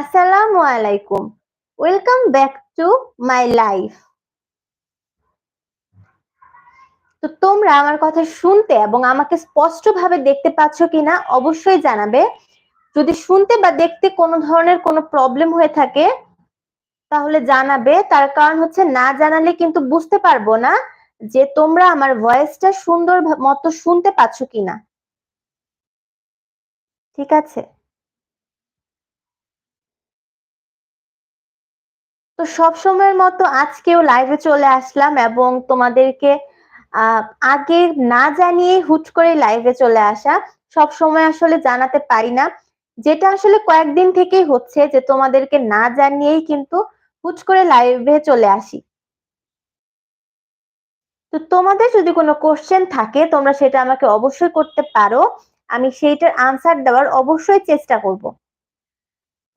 আসসালামু আলাইকুম। Welcome back to my life তো তোমরা আমার কথা শুনতে এবং আমাকে স্পষ্টভাবে দেখতে পাচ্ছ কিনা অবশ্যই জানাবে। যদি শুনতে বা দেখতে কোনো ধরনের কোনো প্রবলেম হয়ে থাকে, তাহলে জানাবে। তার কারণ হচ্ছে না জানালে কিন্তু বুঝতে পারব না যে তোমরা আমার ভয়েসটা সুন্দর মতো শুনতে পাচ্ছ কিনা। ঠিক আছে? তো সব সময়ের মতো আজকেও লাইভে চলে আসলাম এবং তোমাদেরকে আগে না জানিয়ে হুট করে লাইভে চলে আসা। সব সময় আসলে জানাতে পারি না। যেটা আসলে কয়েকদিন থেকেই হচ্ছে যে তোমাদেরকে না জানিয়েই কিন্তু হুট করে লাইভে চলে আসি। তো তোমাদের যদি কোনো কোশ্চেন থাকে, তোমরা সেটা আমাকে অবশ্যই করতে পারো। আমি সেইটার আনসার দেওয়ার অবশ্যই চেষ্টা করব।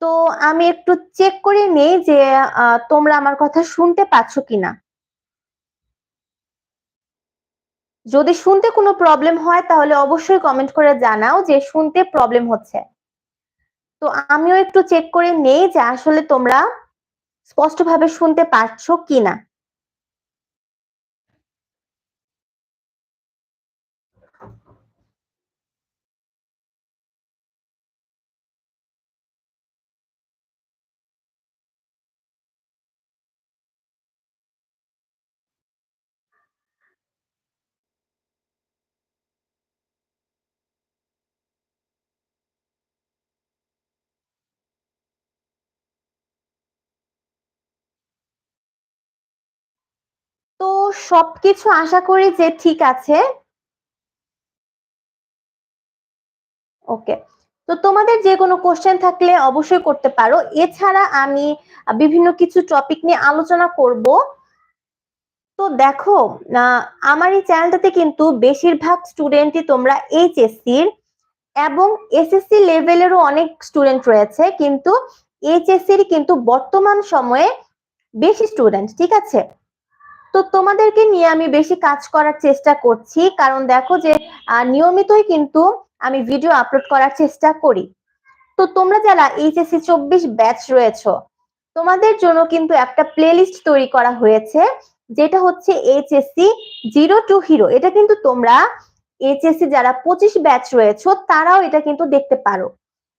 তো আমি একটু চেক করে নেই যে তোমরা আমার কথা শুনতে পাচ্ছ কিনা। যদি শুনতে কোনো প্রবলেম হয়, তাহলে অবশ্যই কমেন্ট করে জানাও যে শুনতে প্রবলেম হচ্ছে। তো আমিও একটু চেক করে নেই যে আসলে তোমরা স্পষ্টভাবে শুনতে পারছ কিনা তো সবকিছু আশা করি যে ঠিক আছে। ওকে, তো তোমাদের যে কোনো কোশ্চেন থাকলে অবশ্যই করতে পারো। এছাড়া আমি বিভিন্ন কিছু টপিক নিয়ে আলোচনা করব। তো দেখো আমার এই চ্যানেলটাতে কিন্তু বেশিরভাগ স্টুডেন্টই তোমরা এইচএসসির এবং এসএসসি লেভেলেরও অনেক স্টুডেন্ট রয়েছে। কিন্তু এইচএসসির কিন্তু বর্তমান সময়ে বেশি স্টুডেন্ট ঠিক আছে? তো তোমাদেরকে নিয়ে আমি বেশি কাজ করার চেষ্টা করছি। কারণ দেখো যে নিয়মিতই কিন্তু আমি ভিডিও আপলোড করার চেষ্টা করি। তো তোমরা যারা এইচএসসি চব্বিশ ব্যাচ রয়েছ, তোমাদের জন্য কিন্তু একটা প্লেলিস্ট তৈরি করা হয়েছে, যেটা হচ্ছে এইচএসসি জিরো টু হিরো। এটা কিন্তু তোমরা এইচএসসি যারা পঁচিশ ব্যাচ রয়েছ, তারাও এটা কিন্তু দেখতে পারো।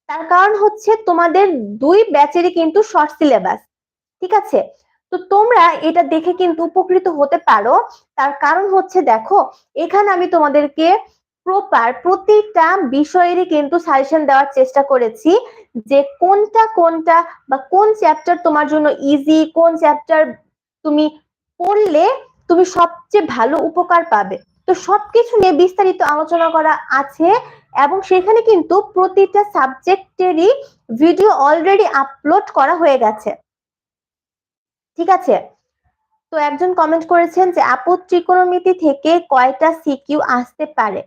তার কারণ হচ্ছে তোমাদের দুই ব্যাচেরই কিন্তু শর্ট সিলেবাস ঠিক আছে? তো তোমরা এটা দেখে কিন্তু উপকৃত হতে পারো। তার কারণ হচ্ছে দেখো, এখানে আমি তোমাদেরকে প্রপার প্রতিটা বিষয়েরই কিন্তু সাজেশন দেওয়ার চেষ্টা করেছি যে কোনটা কোনটা বা কোন চ্যাপ্টার তোমার জন্য ইজি কোন চ্যাপ্টার তুমি পড়লে তুমি সবচেয়ে ভালো উপকার পাবে। তো সবকিছু নিয়ে বিস্তারিত আলোচনা করা আছে এবং সেখানে কিন্তু প্রতিটা সাবজেক্টেরই ভিডিও অলরেডি আপলোড করা হয়ে গেছে। ঠিক আছে? তো একজন কমেন্ট করেছেন যে, আপু, ত্রিকোণমিতি থেকে কয়টা সিকিউ আসতে পারে?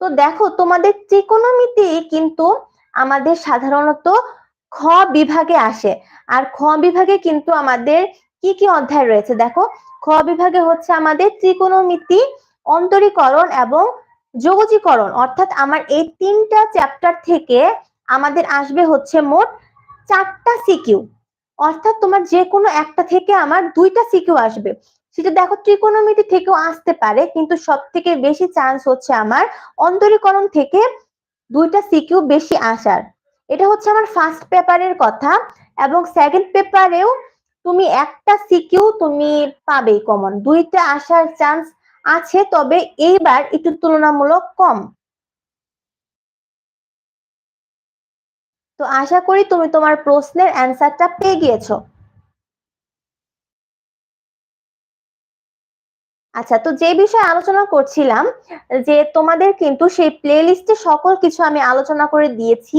তো দেখো, তোমাদের ত্রিকোণমিতি কিন্তু আমাদের সাধারণত খ বিভাগে আসে। আর খ বিভাগে কিন্তু আমাদের কি কি অধ্যায় রয়েছে? দেখো, খ বিভাগে হচ্ছে আমাদের ত্রিকোণমিতি, অন্তরীকরণ এবং যোগজীকরণ অর্থাৎ আমার এই তিনটা চ্যাপ্টার থেকে আমাদের আসবে হচ্ছে মোট চারটা সিকিউ অর্থাৎ তোমার যে কোনো একটা থেকে আমার দুইটা সিকিউ আসবে। সেটা দেখো ত্রিকোণমিতি থেকেও আসতে পারে, কিন্তু সব থেকে বেশি চান্স হচ্ছে আমার অন্তরীকরণ থেকে দুইটা সিকিউ বেশি আসার। এটা হচ্ছে আমার ফার্স্ট পেপারের কথা, এবং সেকেন্ড পেপারেও তুমি একটা সিকিউ তুমি পাবেই কমন দুইটা আসার চান্স আছে, তবে এইবার একটু তুলনামূলক কম। তো আশা করি তুমি তোমার প্রশ্নের অ্যান্সারটা পেয়ে গিয়েছো। আচ্ছা তো যে বিষয়ে আলোচনা করছিলাম, যে তোমাদের কিন্তু সেই প্লে লিস্টে সকল কিছু আমি আলোচনা করে দিয়েছি।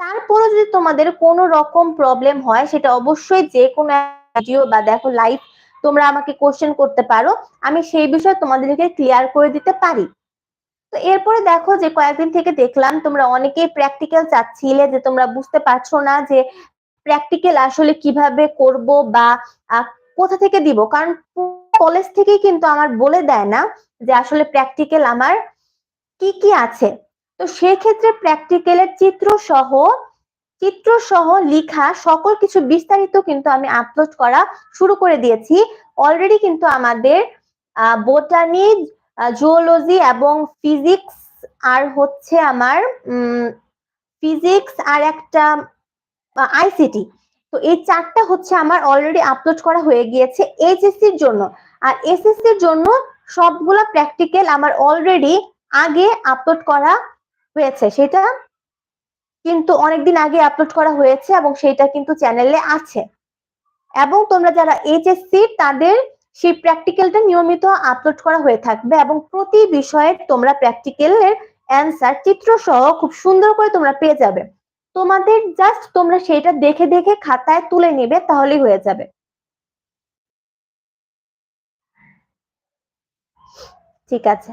তারপরে যদি তোমাদের কোনো রকম প্রবলেম হয়, সেটা অবশ্যই যে কোনো ভিডিও বা দেখো লাইভ তোমরা আমাকে কোশ্চেন করতে পারো। আমি সেই বিষয়ে তোমাদেরকে ক্লিয়ার করে দিতে পারি। তো এরপরে দেখো যে কয়েকদিন থেকে দেখলাম তোমরা অনেকেই প্র্যাকটিক্যাল চাচ্ছিলে যে তোমরা বুঝতে পারছ না যে প্র্যাকটিক্যাল আসলে কীভাবে করব বা কোথা থেকে দিব? কারণ কলেজ থেকেই কিন্তু আমার বলে দেয় না যে আসলে প্র্যাকটিক্যাল আমার কি কি আছে। তো সেক্ষেত্রে প্র্যাকটিক্যালের চিত্র সহ চিত্র সহ লিখা সকল কিছু বিস্তারিত কিন্তু আমি আপলোড করা শুরু করে দিয়েছি। অলরেডি কিন্তু আমাদের বোটানি জুওলজি এবং ফিজিক্স আর হচ্ছে আমার ফিজিক্স আর একটা আইসিটি তো এই চারটা হচ্ছে আমার অলরেডি আপলোড করা হয়ে গিয়েছে এইচএসসির জন্য। আর এসএসসির জন্য সবগুলা প্র্যাকটিক্যাল আমার অলরেডি আগে আপলোড করা হয়েছে। সেটা কিন্তু অনেকদিন আগে আপলোড করা হয়েছে এবং সেটা কিন্তু চ্যানেলে আছে। এবং তোমরা যারা এইচএসসি তাদের সেই প্র্যাকটিক্যালটা নিয়মিত আপলোড করা হয়ে থাকবে এবং প্রতি বিষয়ে তোমরা প্র্যাকটিক্যালের অ্যান্সার চিত্র সহ খুব সুন্দর করে তোমরা পেয়ে যাবে। তোমাদের জাস্ট তোমরা সেটা দেখে দেখে খাতায় তুলে নিবে তাহলেই হয়ে যাবে। ঠিক আছে।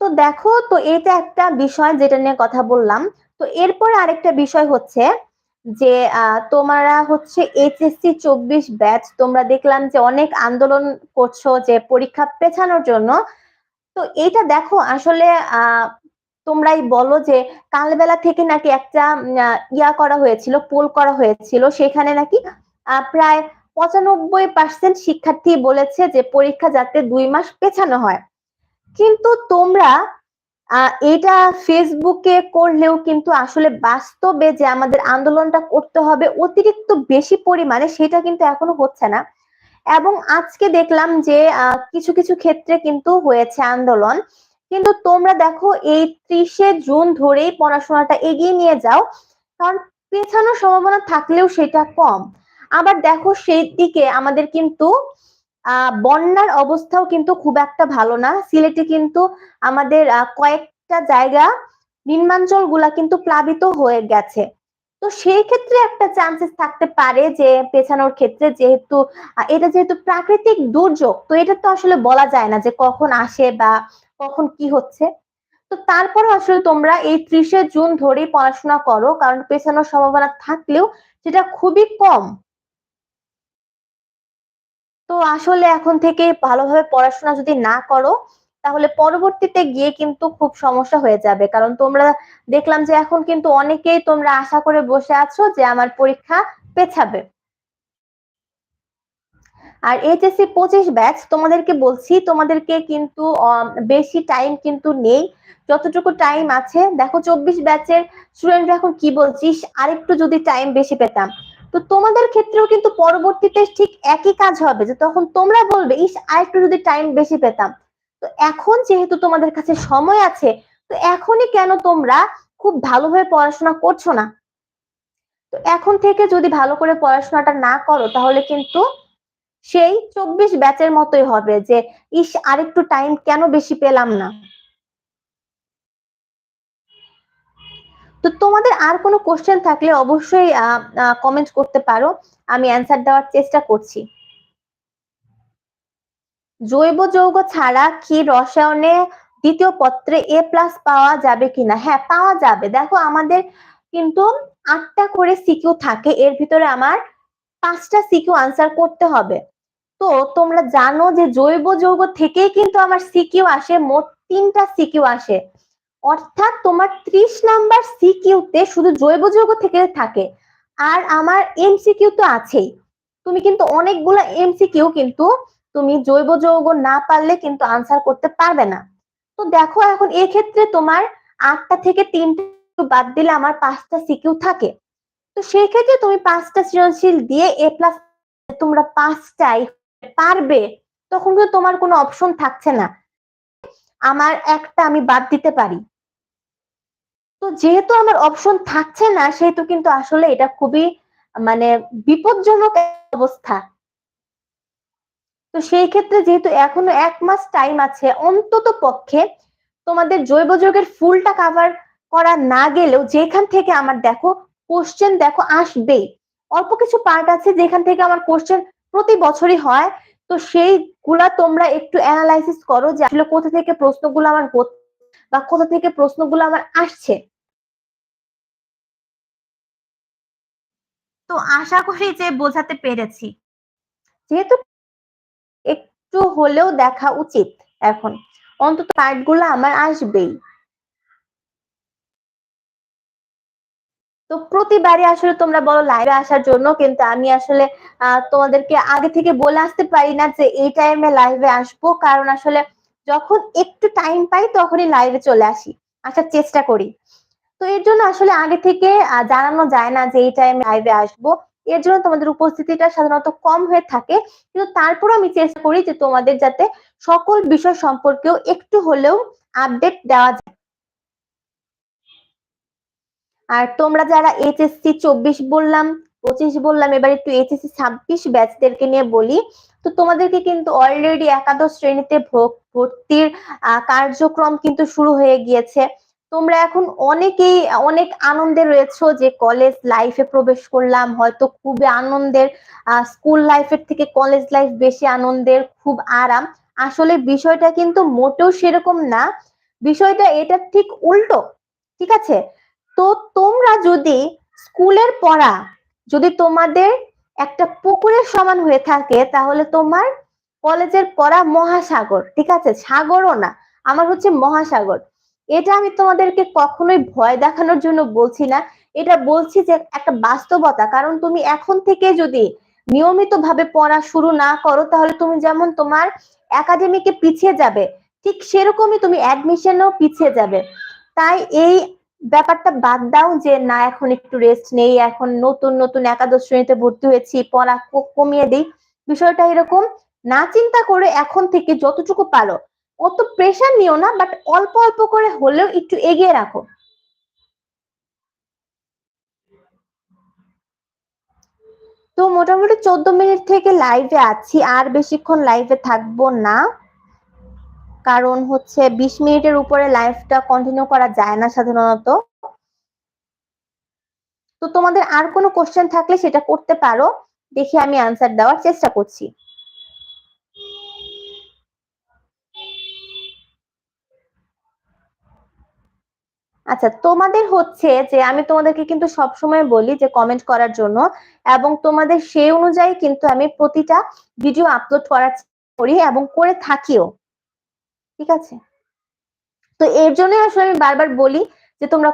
তো দেখো, তো এটা একটা বিষয় যেটা নিয়ে কথা বললাম। তো এরপরে আরেকটা বিষয় হচ্ছে যে তোমরা হচ্ছে এইচএসসি চব্বিশ ব্যাচ তোমরা দেখলাম যে অনেক আন্দোলন করছ যে পরীক্ষা পেছানোর জন্য। তো এইটা দেখো আসলে তোমরাই বলো যে কালবেলা থেকে নাকি একটা ইয়া করা হয়েছিল, পোল করা হয়েছিল। সেখানে নাকি প্রায় পঁচানব্বই পার্সেন্ট শিক্ষার্থী বলেছে যে পরীক্ষা যাতে দুই মাস পেছানো হয়। কিন্তু তোমরা এটা ফেসবুকে করলেও কিন্তু আসলে বাস্তবে যে আমাদের আন্দোলনটা করতে হবে অতিরিক্ত বেশি পরিমাণে সেটা কিন্তু এখনও হচ্ছে না। এবং আজকে দেখলাম যে কিছু কিছু ক্ষেত্রে কিন্তু হয়েছে আন্দোলন। কিন্তু তোমরা দেখো এই ত্রিশে জুন ধরেই পড়াশোনাটা এগিয়ে নিয়ে যাও, কারণ পেছানোর সম্ভাবনা থাকলেও সেটা কম। আবার দেখো সেই দিকে আমাদের কিন্তু বন্যার অবস্থাও কিন্তু খুব একটা ভালো না। সিলেটে কিন্তু আমাদের কয়েকটা জায়গা নিম্নাঞ্চলগুলা কিন্তু প্লাবিত হয়ে গেছে। তো সেই ক্ষেত্রে একটা চান্সেস থাকতে পারে যে, পেছানোর ক্ষেত্রে যেহেতু এটা যেহেতু প্রাকৃতিক দুর্যোগ, তো এটা তো আসলে বলা যায় না যে কখন আসে বা কখন কি হচ্ছে। তো তারপরে আসলে তোমরা এই ত্রিশে জুন ধরেই পড়াশোনা করো, কারণ পেছানোর সম্ভাবনা থাকলেও সেটা খুবই কম। তো আসলে এখন থেকে ভালোভাবে পড়াশোনা যদি না করো, তাহলে পরবর্তীতে গিয়ে কিন্তু খুব সমস্যা হয়ে যাবে। কারণ তোমরা দেখলাম যে এখন কিন্তু অনেকেই তোমরা আশা করে বসে আছো যে আমার পরীক্ষা পেছাবে। আর এইচএসসি পঁচিশ ব্যাচ, তোমাদেরকে বলছি, তোমাদেরকে কিন্তু বেশি টাইম কিন্তু নেই। যতটুকু টাইম আছে, দেখো চব্বিশ ব্যাচের স্টুডেন্ট এখন কি বলছিস? আরেকটু যদি টাইম বেশি পেতাম। তো তোমাদের ক্ষেত্রেও কিন্তু পরবর্তীতে ঠিক একই কাজ হবে, যে তখন তোমরা বলবে, ইস, আরেকটু যদি টাইম বেশি পেতাম। তো এখন যেহেতু তোমাদের কাছে সময় আছে, তো এখনই কেন তোমরা খুব ভালোভাবে পড়াশোনা করছ না? তো এখন থেকে যদি ভালো করে পড়াশোনাটা না করো, তাহলে কিন্তু সেই চব্বিশ ব্যাচের মতোই হবে যে, ইস, আরেকটু টাইম কেন বেশি পেলাম না? তো তোমাদের আর কোনো কোশ্চেন থাকলে অবশ্যই কমেন্ট করতে পারো। আমি অ্যান্সার দেওয়ার চেষ্টা করছি। জৈব যৌগ ছাড়া কি রসায়নে দ্বিতীয় পত্রে এ প্লাস পাওয়া যাবে কিনা? হ্যাঁ পাওয়া যাবে। দেখো, আমাদের কিন্তু আটটা করে সিকিউ থাকে। এর ভিতরে আমার পাঁচটা সিকিউ আনসার করতে হবে। তো তোমরা জানো যে জৈব যৌগ থেকেই কিন্তু আমার সিকিউ আসে, মোট তিনটা সিকিউ আসে। অর্থাৎ তোমার ত্রিশ নাম্বার সিকিউতে শুধু জৈব যৌগ থেকে থাকে, আর আমার এমসিকিউ তো আছেই। তুমি কিন্তু অনেকগুলো এমসিকিউ কিন্তু তুমি জৈব যৌগ না পারলে কিন্তু আনসার করতে পারবে না। তো দেখো এখন এক্ষেত্রে তোমার আটটা থেকে তিনটা বাদ দিলে আমার পাঁচটা সিকিউ থাকে। তো সেই ক্ষেত্রে তুমি পাঁচটা সৃজনশীল দিয়ে এ প্লাস তোমরা পাঁচটাই পারবে, তখন কিন্তু তোমার কোনো অপশন থাকছে না। আমার একটা আমি বাদ দিতে পারি। তো যেহেতু আমার অপশন থাকছে না, সেহেতু কিন্তু আসলে এটা খুবই মানে বিপজ্জনক অবস্থা। তো সেই ক্ষেত্রে যেহেতু এখনও এক মাস টাইম আছে, অন্তত পক্ষে তোমাদের জৈব যৌগের ফুলটা কাভার করা না গেলেও যেখান থেকে আমার দেখো কোশ্চেন দেখো আসবেই। অল্প কিছু পার্ট আছে যেখান থেকে আমার কোশ্চেন প্রতি বছরই হয়। তো সেইগুলা তোমরা একটু অ্যানালাইসিস করো যে আসলে কোথা থেকে প্রশ্নগুলো আমার বা কোথা থেকে প্রশ্নগুলো আমার আসছে? তো আশা করি যে বোঝাতে পেরেছি। যেহেতু একটু হলেও দেখা উচিত এখন অন্তত পার্টগুলো আমার আসবেই। তো প্রতিবারই আসলে তোমরা বলো লাইভে আসার জন্য কিন্তু আমি আসলে তোমাদেরকে আগে থেকে বলে আসতে পারি না যে এই টাইমে লাইভে আসব কারণ আসলে যখন একটু টাইম পাই, তখনই লাইভে চলে আসি। আসার চেষ্টা করি। তো এর জন্য আসলে আগে থেকে জানানো যায় না যে এই টাইমে লাইভে আসব। এর জন্য তোমাদের উপস্থিতিটা সাধারণত কম হয়ে থাকে। কিন্তু তারপর আমি চেষ্টা করি যে তোমাদের যাতে সকল বিষয় সম্পর্কেও একটু হলেও আপডেট দেওয়া যায়। আর তোমরা যারা এইচএসসি চব্বিশ বললাম পঁচিশ বললাম, এবার একটু এইচএসসি ছাব্বিশ ব্যাচদেরকে নিয়ে বলি। তো তোমাদেরকে কিন্তু অলরেডি একাদশ শ্রেণীতে ভর্তির কার্যক্রম কিন্তু শুরু হয়ে গিয়েছে। তোমরা এখন অনেকেই, অনেক আনন্দে রয়েছো যে কলেজ লাইফে প্রবেশ করলাম, হয়তো খুবই আনন্দের স্কুল লাইফের থেকে কলেজ লাইফ বেশি আনন্দের, খুব আরাম। আসলে বিষয়টা কিন্তু মোটেও সেরকম না। বিষয়টা এটা ঠিক উল্টো, ঠিক আছে? তো তোমরা যদি স্কুলের পড়া যদি তোমাদের একটা পুকুরের সমান হয়ে থাকে, তাহলে তোমার কলেজের পড়া মহাসাগর, ঠিক আছে? সাগরও না, আমার হচ্ছে মহাসাগর। এটা আমি তোমাদেরকে কখনোই ভয় দেখানোর জন্য বলছি না। এটা বলছি যে একটা বাস্তবতা, কারণ তুমি এখন থেকে যদি নিয়মিত ভাবে পড়া শুরু না করো, তাহলে তুমি যেমন তোমার একাডেমিকে পিছিয়ে যাবে, ঠিক সেরকমই তুমি অ্যাডমিশনেও পিছিয়ে যাবে। তাই এই ব্যাপারটা বাদ দাও যে, না, এখন একটু রেস্ট নেই, এখন নতুন নতুন একাদশ শ্রেণীতে ভর্তি হয়েছি, পড়া কমিয়ে দিই। বিষয়টা এরকম, না চিন্তা করে এখন থেকে যতটুকু পারো, অত প্রেশার নিও না বাট অল্প অল্প করে হলেও একটু এগিয়ে রাখো। তো মোটামুটি চোদ্দ মিনিট থেকে লাইভে আছি, আর বেশিক্ষণ লাইভে থাকব না। কারণ হচ্ছে বিশ মিনিটের উপরে লাইভটা কন্টিনিউ করা যায় না সাধারণত। তো তোমাদের আর কোনো কোশ্চেন থাকলে সেটা করতে পারো, দেখি আমি আনসার দেওয়ার চেষ্টা করছি। আচ্ছা তোমাদের হচ্ছে যে আমি তোমাদেরকে কিন্তু সব সময় বলি যে কমেন্ট করার জন্য, এবং তোমাদের সেই অনুযায়ী কিন্তু আমি প্রতিটা ভিডিও আপলোড করার করি এবং করে থাকিও। ঠিক আছে? তো এর জন্য আসলে আমি বারবার বলি যে তোমরা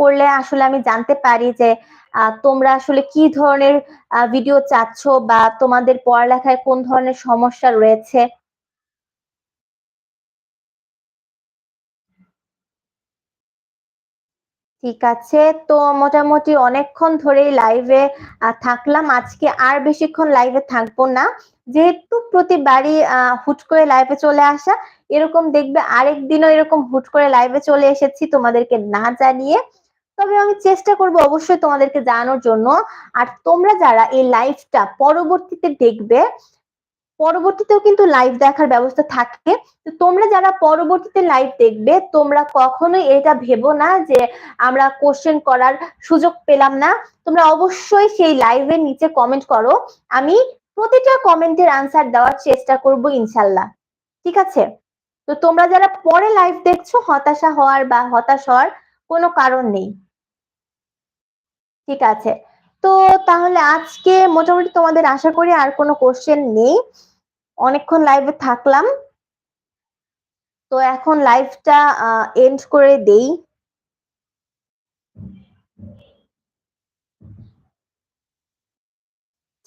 করলে আসলে আমি জানতে পারি যে তোমরা আসলে কি ধরনের ভিডিও চাচ্ছ বা তোমাদের পড়ালেখায় কোন ধরনের সমস্যা রয়েছে। ঠিক আছে। তো মোটামুটি অনেকক্ষণ ধরেই লাইভে থাকলাম। আজকে আর বেশিক্ষণ লাইভে থাকব না। যেহেতু প্রতিবারই হুট করে লাইভে চলে আসা, এরকম দেখবে আরেক দিনও এরকম হুট করে লাইভে চলে এসেছি তোমাদেরকে না জানিয়ে। তবে আমি চেষ্টা করব অবশ্যই তোমাদেরকে জানানোর জন্য। আর তোমরা যারা এই লাইভটা পরবর্তীতে দেখবে পরবর্তীতেও কিন্তু লাইভ দেখার ব্যবস্থা থাকে। তো তোমরা যারা পরবর্তীতে লাইভ দেখবে, তোমরা কখনোই এটা ভেবো না যে আমরা কোশ্চেন করার সুযোগ পেলাম না। তোমরা অবশ্যই সেই লাইভের নিচে কমেন্ট করো। আমি প্রতিটা কমেন্টের আনসার দেওয়ার চেষ্টা করব ইনশাল্লাহ। ঠিক আছে? তো তোমরা যারা পরে লাইভ দেখছ, হতাশা হওয়ার বা হতাশ হওয়ার কোনো কারণ নেই। ঠিক আছে? তো তাহলে আজকে মোটামুটি তোমাদের আশা করি আর কোনো কোশ্চেন নেই। অনেকক্ষণ লাইভে থাকলাম। তো এখন লাইভটা এন্ড করে দেই।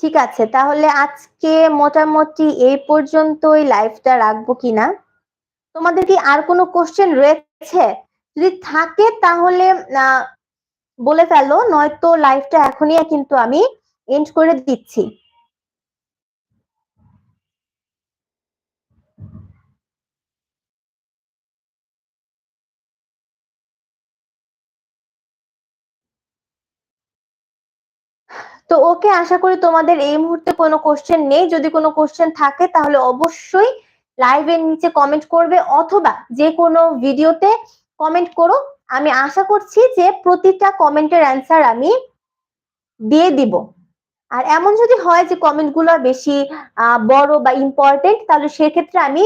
ঠিক আছে, তাহলে আজকে মোটামুটি এই পর্যন্তই লাইভটা রাখব কিনা। তোমাদের কি আর কোনো কোশ্চেন রয়েছে? যদি থাকে তাহলে বলে ফেলো, নয়তো লাইভটা এখনই কিন্তু আমি এন্ড করে দিচ্ছি। তো ওকে আশা করি তোমাদের এই মুহূর্তে কোনো কোশ্চেন নেই। যদি কোনো কোশ্চেন থাকে, তাহলে অবশ্যই লাইভের নিচে কমেন্ট করবে, অথবা যে কোনো ভিডিওতে কমেন্ট করো। আমি আশা করছি যে প্রতিটা কমেন্টের অ্যান্সার আমি দিয়ে দিব। আর এমন যদি হয় যে কমেন্টগুলো বেশি বড় বা ইম্পর্টেন্ট তাহলে সেক্ষেত্রে আমি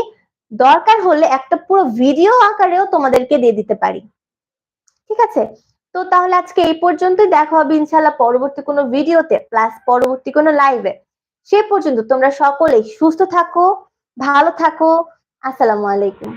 দরকার হলে একটা পুরো ভিডিও আকারেও তোমাদেরকে দিয়ে দিতে পারি। ঠিক আছে? তো তাহলে আজকে এই পর্যন্তই। দেখা হবে ইনশাল্লাহ পরবর্তী কোনো ভিডিওতে প্লাস পরবর্তী কোনো লাইভে সে পর্যন্ত তোমরা সকলেই সুস্থ থাকো, ভালো থাকো। আসসালামু আলাইকুম।